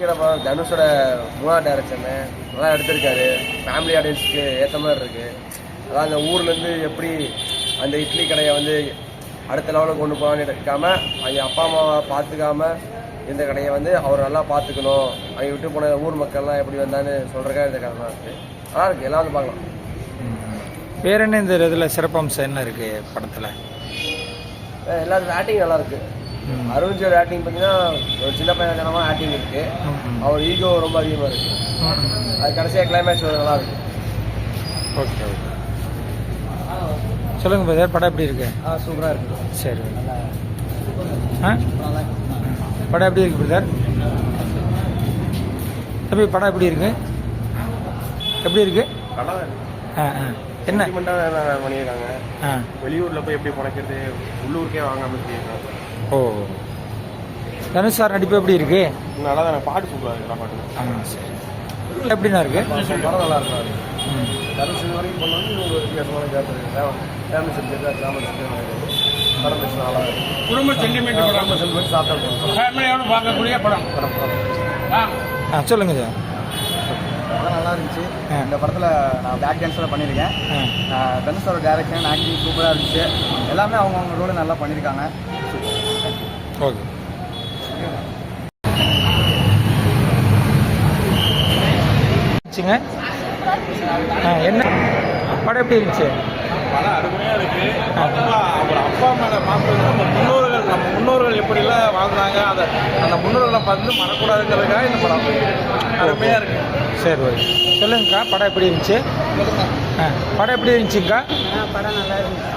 படம் தனுஷோட மூணாவது டைரக்ஷனு நல்லா எடுத்திருக்காரு. ஃபேமிலி ஆடியன்ஸ்க்கு ஏற்ற மாதிரி இருக்கு. அதான் அந்த ஊர்லேருந்து எப்படி அந்த இட்லி கடையை வந்து அடுத்த லெவலுக்கு கொண்டு போகலான்னு இருக்காம அவங்க அப்பா அம்மாவை பார்த்துக்காம இந்த கடையை வந்து அவர் நல்லா பார்த்துக்கணும். அவங்க விட்டு போன ஊர் மக்கள்லாம் எப்படி வந்தான்னு சொல்கிறக்காக இந்த கதை இருக்குது நல்லா இருக்கு. எல்லாம் வந்து பார்க்கலாம். வேற என்ன இந்த இதில் சிறப்பம்சம் என்ன இருக்கு படத்தில்? எல்லாரும் ஆக்டிங் நல்லா இருக்கு அருண்ஜோட ஆக்டிங் பார்த்தீங்கன்னா ஒரு சின்ன பையன் ஆக்டிங் இருக்கு. அவர் ஈகோ ரொம்ப அதிகமாக இருக்கு. அது கடைசியாக கிளைமேக்ஸ் நல்லா இருக்கு. Okay okay. சொல்லுங்க பிரதர் படம் எப்படி இருக்கு? ஆ சூப்பராக இருக்கு. சரி ஆ? படம் எப்படி இருக்கு பிரதர் தம்பி படம் எப்படி இருக்கு? எப்படி இருக்கு? ஆ ஆ. என்ன? பண்ணியிருக்காங்க. ஆ. வெளியூரில் போய் எப்படி பிழைக்கிறது உள்ளூருக்கே வாங்காமல் சொல்லியிருக்காங்க ஓ. தனுஷ் சார் நடிப்பு எப்படி இருக்கு? நல்லா தான் பாட்டு சூப்பராக இருக்கு பாட்டு ஆ சரி. எப்படிண்ணா இருக்கு? படம் நல்லா இருக்கும் ம். தனுஷ் இது வரைக்கும் பண்ணது ஒரு வித்தியாசமான கேரக்டர் ஃபேமிலி சப்ஜெக்ட் படம் பேச நல்லா இருக்கு. குடும்ப சென்டிமெண்ட் படம். செல்வன் சாப்பிட்டா. ஃபேமிலியோட பார்க்கக்கூடிய படம். படம் படம். ஆ. சொல்லுங்க சார். படம் நல்லா இருந்துச்சு. இந்த படத்தில் நான் பேக் டான்ஸில் பண்ணியிருக்கேன். தனுஷோட டேரக்ஷன் ஆக்டிங் சூப்பராக இருந்துச்சு. எல்லாமே அவங்கவுங்க ரோல் நல்லா பண்ணியிருக்காங்க. ஓகே. என்ன? படம் எப்படி இருந்துச்சு? படம் அருமையா இருக்கு. அப்பா ஒரு அப்பா மேல பார்க்கறது நம்ம முன்னோர்கள் நம்ம முன்னோர்கள் எப்படிலாம் வாழ்ந்தாங்க அதை அந்த முன்னோர்களை பார்த்து மறக்கூடாதுங்கிறதுக்காக இந்த படம் அருமையா இருக்கு. சரி ஓகே. சொல்லுங்கக்கா படம் எப்படி இருந்துச்சு? ஆ படம் எப்படி இருந்துச்சுங்கக்கா படம் நல்லா இருந்துச்சு.